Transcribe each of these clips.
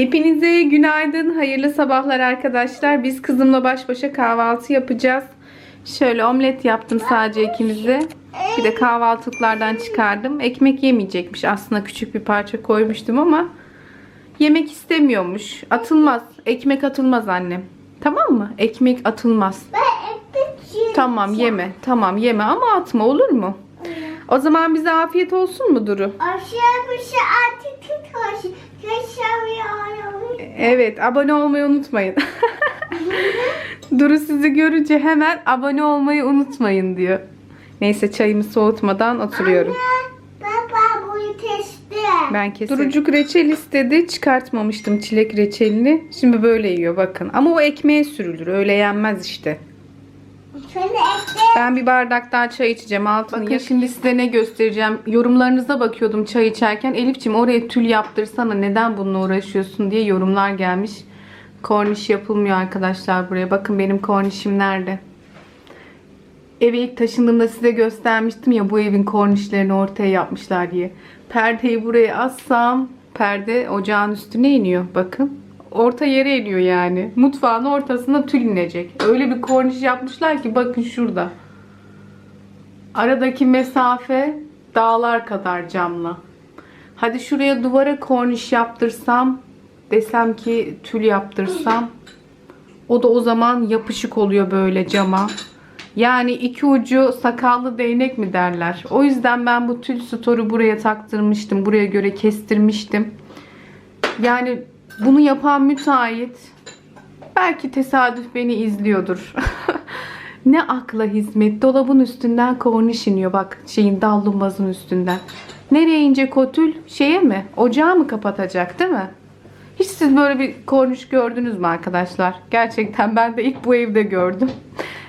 Hepinize günaydın, hayırlı sabahlar arkadaşlar. Biz kızımla baş başa kahvaltı yapacağız. Şöyle omlet yaptım sadece ikimize. Bir de kahvaltılıklardan çıkardım. Ekmek yemeyecekmiş. Aslında küçük bir parça koymuştum ama yemek istemiyormuş. Atılmaz. Ekmek atılmaz annem. Tamam mı? Ekmek atılmaz. Tamam yeme. Tamam yeme ama atma olur mu? O zaman bize afiyet olsun mu Duru? Aşağı bir şey artık. Evet, abone olmayı unutmayın. Duru sizi görünce hemen abone olmayı unutmayın diyor. Neyse çayımı soğutmadan oturuyorum. Baba bunu testi. Ben kesin. Durucuk reçel istedi. Çıkartmamıştım çilek reçelini. Şimdi böyle yiyor bakın. Ama o ekmeğe sürülür. Öyle yenmez işte. Ben bir bardak daha çay içeceğim altını. Bakın şimdi size ne göstereceğim. Yorumlarınıza bakıyordum çay içerken. Elifçim oraya tül yaptırsana neden bununla uğraşıyorsun diye yorumlar gelmiş. Korniş yapılmıyor arkadaşlar buraya. Bakın benim kornişim nerede? Eve ilk taşındığımda size göstermiştim ya bu evin kornişlerini ortaya yapmışlar diye. Perdeyi buraya assam perde ocağın üstüne iniyor. Bakın. Orta yere iniyor yani. Mutfağın ortasına tül inecek. Öyle bir korniş yapmışlar ki bakın şurada. Aradaki mesafe dağlar kadar camla. Hadi şuraya duvara korniş yaptırsam desem ki tül yaptırsam o da o zaman yapışık oluyor böyle cama. Yani iki ucu sakallı değnek mi derler. O yüzden ben bu tül storu buraya taktırmıştım. Buraya göre kestirmiştim. Yani bunu yapan müteahhit belki tesadüf beni izliyordur. ne akla hizmet. Dolabın üstünden korniş iniyor bak şeyin dallumbazın üstünden. Nereye inecek o tül? Şeye mi? Ocağı mı kapatacak değil mi? Hiç siz böyle bir korniş gördünüz mü arkadaşlar? Gerçekten ben de ilk bu evde gördüm.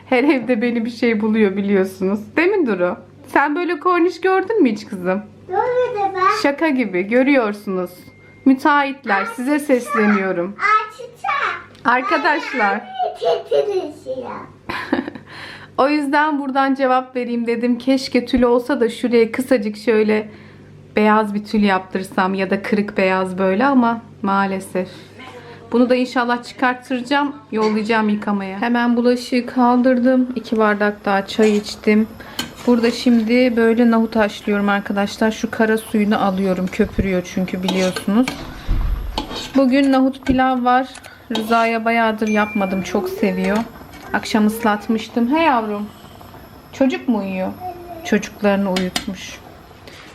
Her evde beni bir şey buluyor biliyorsunuz. Değil mi Duru? Sen böyle korniş gördün mü hiç kızım? De ben. Şaka gibi görüyorsunuz. Müteahhitler size sesleniyorum. Arkadaşlar o yüzden buradan cevap vereyim dedim. Keşke tül olsa da şuraya kısacık şöyle beyaz bir tül yaptırsam ya da kırık beyaz böyle ama maalesef. Bunu da inşallah çıkarttıracağım. Yollayacağım yıkamaya. Hemen bulaşığı kaldırdım. 2 bardak daha çay içtim. Burada şimdi böyle nahut haşlıyorum arkadaşlar. Şu kara suyunu alıyorum. Köpürüyor çünkü biliyorsunuz. Bugün nahut pilav var. Rıza'ya bayağıdır yapmadım. Çok seviyor. Akşam ıslatmıştım. He yavrum. Çocuk mu uyuyor? Çocuklarını uyutmuş.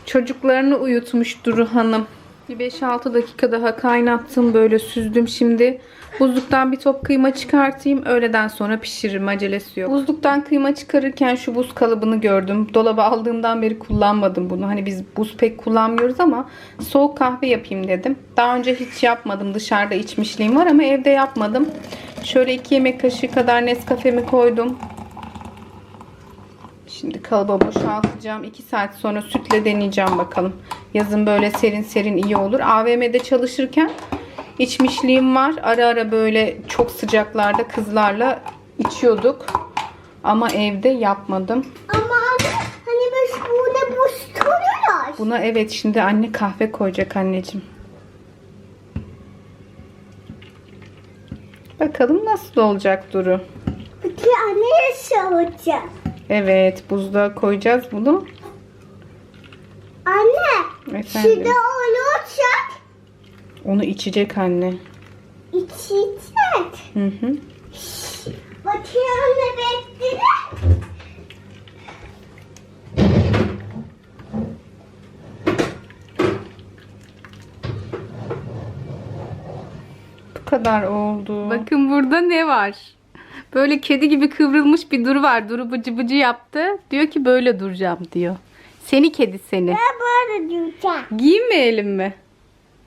Çocuklarını uyutmuş Duru Hanım. Bir 5-6 dakika daha kaynattım. Böyle süzdüm şimdi. Buzluktan bir top kıyma çıkartayım. Öğleden sonra pişiririm. Acelesi yok. Buzluktan kıyma çıkarırken şu buz kalıbını gördüm. Dolaba aldığımdan beri kullanmadım bunu. Hani biz buz pek kullanmıyoruz ama soğuk kahve yapayım dedim. Daha önce hiç yapmadım. Dışarıda içmişliğim var ama evde yapmadım. Şöyle 2 yemek kaşığı kadar Nescafe'mi koydum. Şimdi kalıba boşaltacağım. 2 saat sonra sütle deneyeceğim bakalım. Yazın böyle serin serin iyi olur. AVM'de çalışırken içmişliğim var. Ara ara böyle çok sıcaklarda kızlarla içiyorduk. Ama evde yapmadım. Ama anne hani biz burada buz tutuyoruz. Buna evet şimdi anne kahve koyacak anneciğim. Bakalım nasıl olacak Duru. Peki anne olacak? Evet buzluğa koyacağız bunu. Efendim. Şurada olursak Onu içecek anne. içecek. Hı hı. Bakayım anne bekle. Bu kadar oldu. Bakın burada ne var? Böyle kedi gibi kıvrılmış bir duru var. Duru bıcı bıcı yaptı. Diyor ki böyle duracağım diyor. Seni kedi seni. Ben böyle diyeceğim. Giymeyelim mi?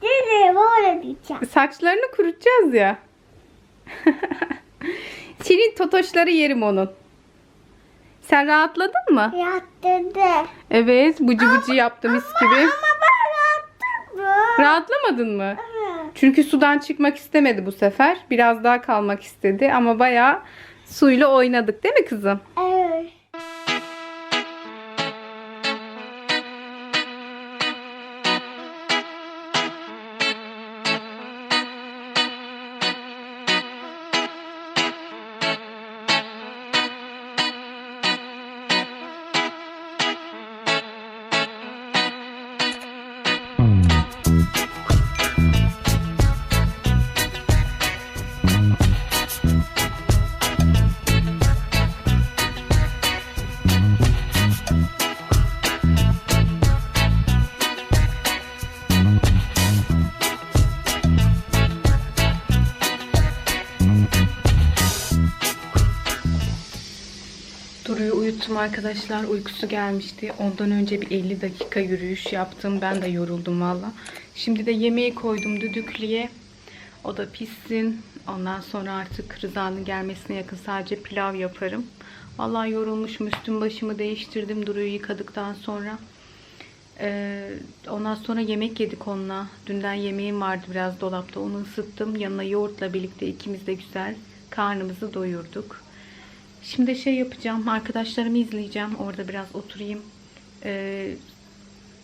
Dedi böyle diyeceğim. Saçlarını kurutacağız ya. Senin totoşları yerim onun. Sen rahatladın mı? Yattırdı. Evet, bıcı bıcı yaptı mis gibi. Ama ben rahatladım. Rahatlamadın mı? Evet. Çünkü sudan çıkmak istemedi bu sefer. Biraz daha kalmak istedi ama bayağı suyla oynadık değil mi kızım? Evet. Arkadaşlar. Uykusu gelmişti. Ondan önce bir 50 dakika yürüyüş yaptım. Ben de yoruldum valla. Şimdi de yemeği koydum düdüklüye. O da pişsin. Ondan sonra artık Rıza'nın gelmesine yakın sadece pilav yaparım. Vallahi yorulmuşum. Üstüm başımı değiştirdim. Duru'yu yıkadıktan sonra. Ee, ondan sonra yemek yedik onunla. Dünden yemeğim vardı biraz dolapta. Onu ısıttım. Yanına yoğurtla birlikte ikimiz de güzel karnımızı doyurduk. Şimdi şey yapacağım. Arkadaşlarımı izleyeceğim. Orada biraz oturayım. Ee,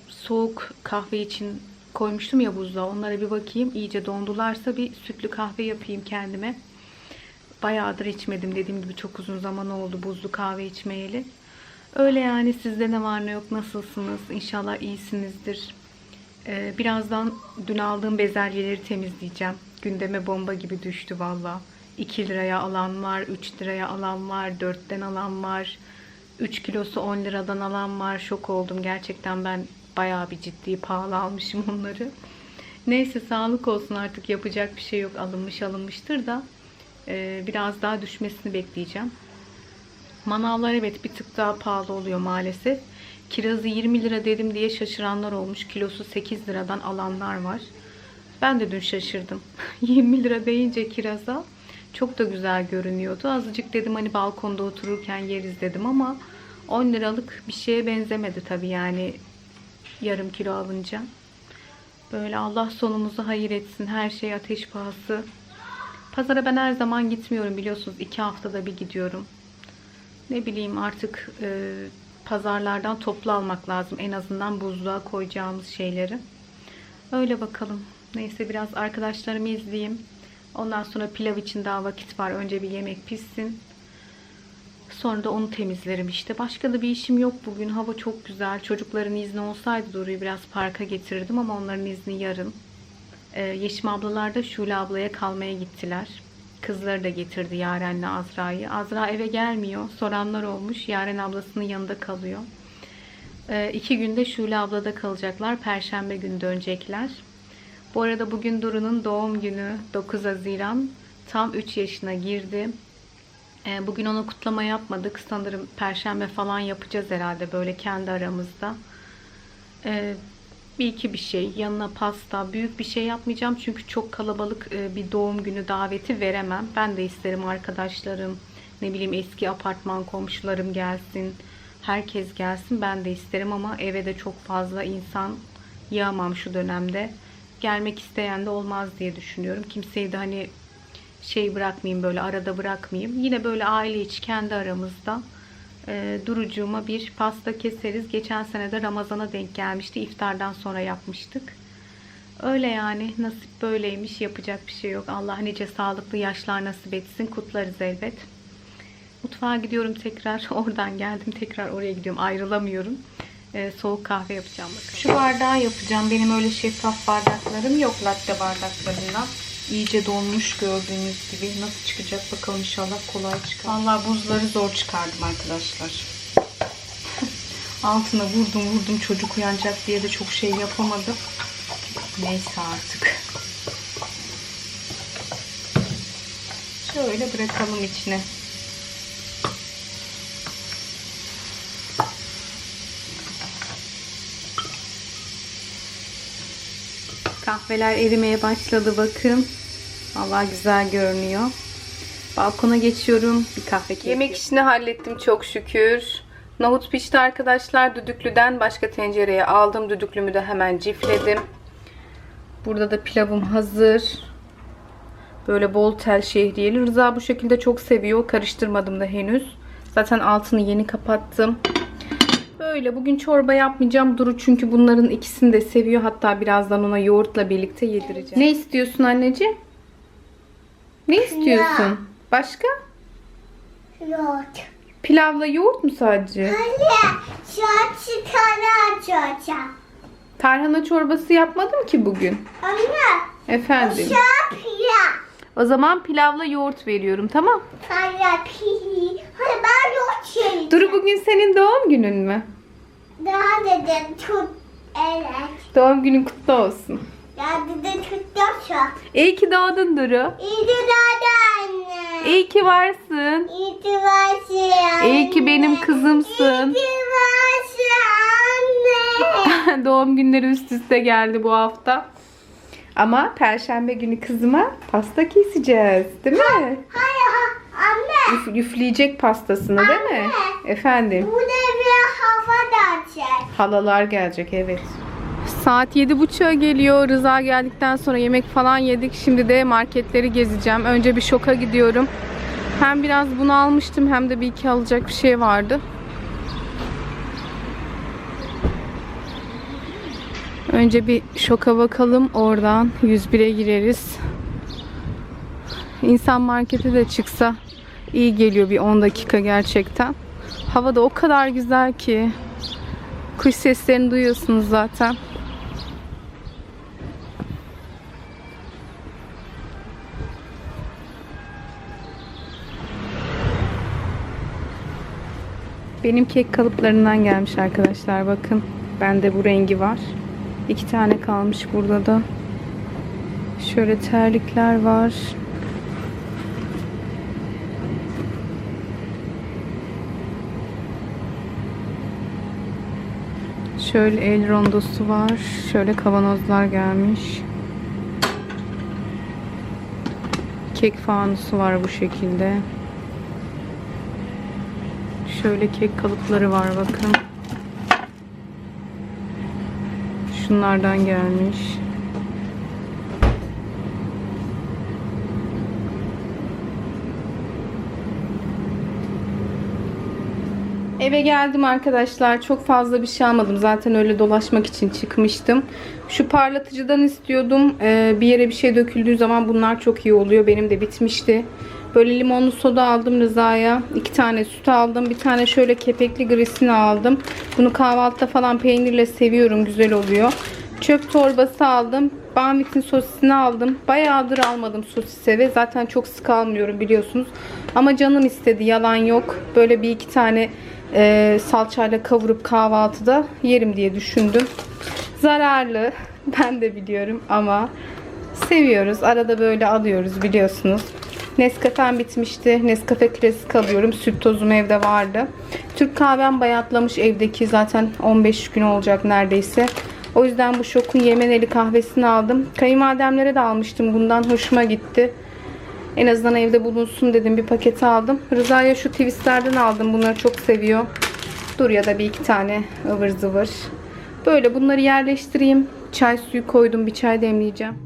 soğuk kahve için koymuştum ya buzluğa. Onlara bir bakayım. İyice dondularsa bir sütlü kahve yapayım kendime. Bayağıdır içmedim. Dediğim gibi çok uzun zaman oldu buzlu kahve içmeyeli. Öyle yani sizde ne var ne yok nasılsınız? İnşallah iyisinizdir. Ee, birazdan dün aldığım bezelyeleri temizleyeceğim. Gündeme bomba gibi düştü valla. 2 liraya alan var, 3 liraya alan var, 4'ten alan var. 3 kilosu 10 liradan alan var. Şok oldum. Gerçekten ben bayağı bir ciddi pahalı almışım onları. Neyse sağlık olsun artık yapacak bir şey yok. Alınmış alınmıştır da. Ee, biraz daha düşmesini bekleyeceğim. Manavlar evet bir tık daha pahalı oluyor maalesef. Kirazı 20 lira dedim diye şaşıranlar olmuş. Kilosu 8 liradan alanlar var. Ben de dün şaşırdım. 20 lira deyince kiraza çok da güzel görünüyordu. Azıcık dedim hani balkonda otururken yeriz dedim ama 10 liralık bir şeye benzemedi tabii yani yarım kilo alınca. Böyle Allah sonumuzu hayır etsin. Her şey ateş pahası. Pazara ben her zaman gitmiyorum biliyorsunuz. iki haftada bir gidiyorum. Ne bileyim artık e, pazarlardan toplu almak lazım. En azından buzluğa koyacağımız şeyleri. Öyle bakalım. Neyse biraz arkadaşlarımı izleyeyim. Ondan sonra pilav için daha vakit var. Önce bir yemek pişsin. Sonra da onu temizlerim işte. Başka da bir işim yok bugün. Hava çok güzel. Çocukların izni olsaydı Duru'yu biraz parka getirirdim ama onların izni yarın. Ee, Yeşim ablalar da Şule ablaya kalmaya gittiler. Kızları da getirdi Yaren'le Azra'yı. Azra eve gelmiyor. Soranlar olmuş. Yaren ablasının yanında kalıyor. Ee, iki günde Şule ablada kalacaklar. Perşembe günü dönecekler. Bu arada bugün Duru'nun doğum günü 9 Haziran. Tam 3 yaşına girdi. Ee, Bugün ona kutlama yapmadık. Sanırım perşembe falan yapacağız herhalde böyle kendi aramızda. Ee, bir iki bir şey. Yanına pasta. Büyük bir şey yapmayacağım. Çünkü çok kalabalık e, bir doğum günü daveti veremem. Ben de isterim arkadaşlarım. Ne bileyim eski apartman komşularım gelsin. Herkes gelsin. Ben de isterim ama eve de çok fazla insan yığamam şu dönemde. Gelmek isteyen de olmaz diye düşünüyorum. Kimseyi de hani şey bırakmayayım böyle arada bırakmayayım. Yine böyle aile içi kendi aramızda e, durucuğuma bir pasta keseriz. Geçen sene de Ramazan'a denk gelmişti. İftardan sonra yapmıştık. Öyle yani nasip böyleymiş yapacak bir şey yok. Allah nice sağlıklı yaşlar nasip etsin. Kutlarız elbet. Mutfağa gidiyorum tekrar. Oradan geldim tekrar oraya gidiyorum. Ayrılamıyorum. E, soğuk kahve yapacağım bakın. Şu bardağı yapacağım. Benim öyle şeffaf bardaklarım yok. Latte bardaklarından. İyice donmuş gördüğünüz gibi. Nasıl çıkacak bakalım inşallah kolay çıkar. Vallahi buzları zor çıkardım arkadaşlar. Altına vurdum vurdum çocuk uyanacak diye de çok şey yapamadım. Neyse artık. Şöyle bırakalım içine. Kahveler erimeye başladı bakın. Vallahi güzel görünüyor. Balkona geçiyorum. Bir kahve Yemek işini hallettim çok şükür. Nohut pişti arkadaşlar. Düdüklüden başka tencereye aldım. Düdüklümü de hemen cifledim. Burada da pilavım hazır. Böyle bol tel şehriyeli. Rıza bu şekilde çok seviyor. Karıştırmadım da henüz. Zaten altını yeni kapattım. Böyle bugün çorba yapmayacağım. Duru çünkü bunların ikisini de seviyor. Hatta birazdan ona yoğurtla birlikte yedireceğim. Ne istiyorsun anneciğim? Ne istiyorsun? Başka? Yoğurt. Pilavla yoğurt mu sadece? Anne, saat çıkara açacağım. Tarhana çorbası yapmadım ki bugün. Anne, Efendim. saat ya. O zaman pilavla yoğurt veriyorum tamam. Anne, pi. Hadi ben yoğurt yiyeyim. Duru bugün senin doğum günün mü? Daha dedim tut. Evet. Doğum günün kutlu olsun. Ya dedim tutacağım. İyi ki doğdun Duru. İyi de anne. İyi ki varsın. İyi ki varsın. İyi ki benim kızımsın. İyi ki varsın anne. Doğum günleri üst üste geldi bu hafta. Ama perşembe günü kızıma pasta keseceğiz. Değil mi? Hayır ha, anne. Üf- üfleyecek pastasını değil mi? Anne. Efendim. Bu ne. Halalar gelecek evet. Saat yedi buçuğa geliyor. Rıza geldikten sonra yemek falan yedik. Şimdi de marketleri gezeceğim. Önce bir şoka gidiyorum. Hem biraz bunu almıştım hem de bir iki alacak bir şey vardı. Önce bir şoka bakalım. Oradan 101'e gireriz. İnsan markete de çıksa iyi geliyor bir 10 dakika gerçekten. Hava da o kadar güzel ki. Kuş seslerini duyuyorsunuz zaten. Benim kek kalıplarından gelmiş arkadaşlar. Bakın. Bende bu rengi var. İki tane kalmış burada da. Şöyle terlikler var. Şöyle el rondosu var. Şöyle kavanozlar gelmiş. Kek fanusu var bu şekilde. Şöyle kek kalıpları var bakın. Şunlardan gelmiş. Eve geldim arkadaşlar. Çok fazla bir şey almadım. Zaten öyle dolaşmak için çıkmıştım. Şu parlatıcıdan istiyordum. Ee, bir yere bir şey döküldüğü zaman bunlar çok iyi oluyor. Benim de bitmişti. Böyle limonlu soda aldım Rıza'ya. iki tane süt aldım. Bir tane şöyle kepekli grisini aldım. Bunu kahvaltıda falan peynirle seviyorum. Güzel oluyor. Çöp torbası aldım. Banvit'in sosisini aldım. Bayağıdır almadım sosis eve. Zaten çok sık almıyorum biliyorsunuz. Ama canım istedi. Yalan yok. Böyle bir iki tane e, salçayla kavurup kahvaltıda yerim diye düşündüm. Zararlı. Ben de biliyorum ama seviyoruz. Arada böyle alıyoruz biliyorsunuz. Nescafe'm bitmişti. Nescafe klasik alıyorum. Süt tozum evde vardı. Türk kahvem bayatlamış evdeki. Zaten 15 gün olacak neredeyse. O yüzden bu şokun Yemeneli kahvesini aldım. Kayınvalidemlere de almıştım. Bundan hoşuma gitti. En azından evde bulunsun dedim. Bir paket aldım. Rıza'ya şu twistlerden aldım. Bunları çok seviyor. Dur ya da bir iki tane ıvır zıvır. Böyle bunları yerleştireyim. Çay suyu koydum. Bir çay demleyeceğim.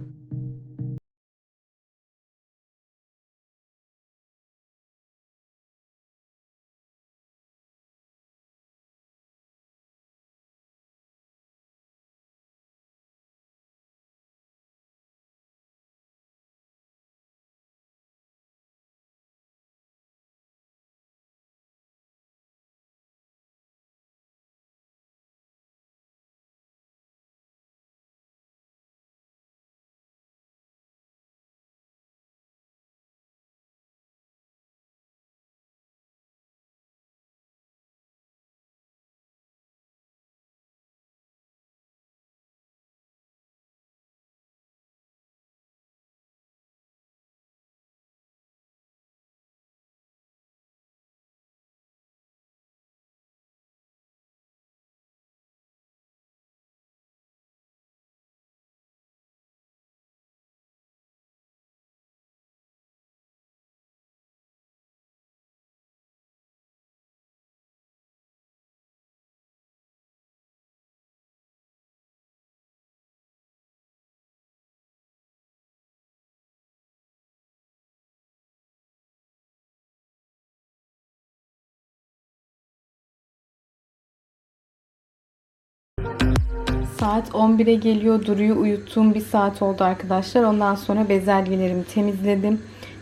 Saat 11'e geliyor. Duru'yu uyuttuğum bir saat oldu arkadaşlar. Ondan sonra bezelyelerimi temizledim.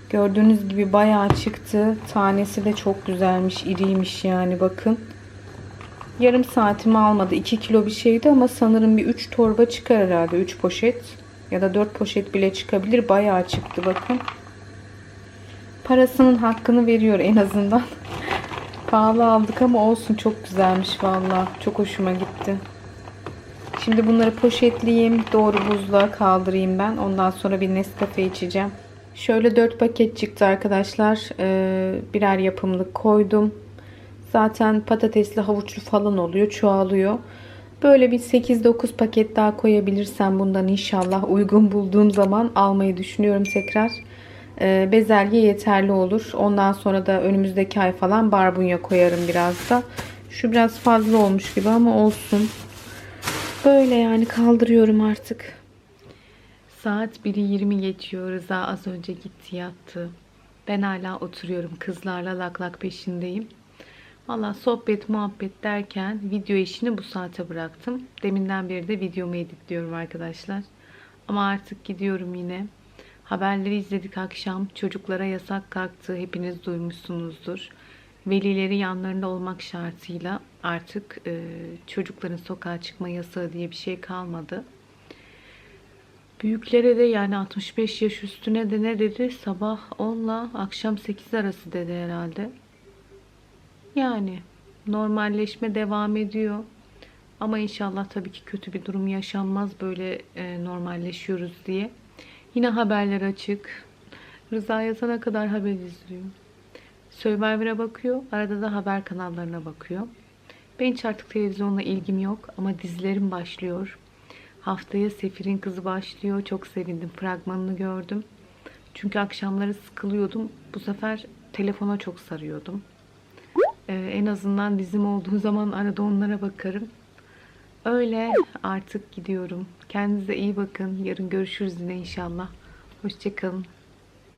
Gördüğünüz gibi bayağı çıktı. Tanesi de çok güzelmiş. iriymiş yani bakın. Yarım saatimi almadı. 2 kilo bir şeydi ama sanırım bir 3 torba çıkar herhalde. 3 poşet ya da 4 poşet bile çıkabilir. Bayağı çıktı bakın. Parasının hakkını veriyor en azından. Pahalı aldık ama olsun çok güzelmiş vallahi. Çok hoşuma gitti. Şimdi bunları poşetleyeyim. Doğru buzluğa kaldırayım ben. Ondan sonra bir Nescafe içeceğim. Şöyle 4 paket çıktı arkadaşlar. Ee, birer yapımlık koydum. Zaten patatesli havuçlu falan oluyor. Çoğalıyor. Böyle bir 8-9 paket daha koyabilirsem bundan inşallah uygun bulduğum zaman almayı düşünüyorum tekrar. Ee, bezelye yeterli olur. Ondan sonra da önümüzdeki ay falan barbunya koyarım biraz da. Şu biraz fazla olmuş gibi ama olsun. Böyle yani kaldırıyorum artık. Saat 1'i 20 geçiyor. Rıza az önce gitti yattı. Ben hala oturuyorum. Kızlarla lak lak peşindeyim. Valla sohbet muhabbet derken video işini bu saate bıraktım. Deminden beri de videomu editliyorum arkadaşlar. Ama artık gidiyorum yine. Haberleri izledik akşam. Çocuklara yasak kalktı. Hepiniz duymuşsunuzdur. Velileri yanlarında olmak şartıyla artık e, çocukların sokağa çıkma yasağı diye bir şey kalmadı. Büyüklere de yani 65 yaş üstüne de ne dedi? Sabah 10 ile akşam 8 arası dedi herhalde. Yani normalleşme devam ediyor. Ama inşallah tabii ki kötü bir durum yaşanmaz böyle e, normalleşiyoruz diye. Yine haberler açık. Rıza yazana kadar haber izliyor. Survivor'a bakıyor. Arada da haber kanallarına bakıyor. Ben hiç artık televizyonla ilgim yok ama dizilerim başlıyor. Haftaya Sefir'in kızı başlıyor. Çok sevindim. Fragmanını gördüm. Çünkü akşamları sıkılıyordum. Bu sefer telefona çok sarıyordum. Ee, en azından dizim olduğu zaman arada onlara bakarım. Öyle artık gidiyorum. Kendinize iyi bakın. Yarın görüşürüz yine inşallah. Hoşçakalın.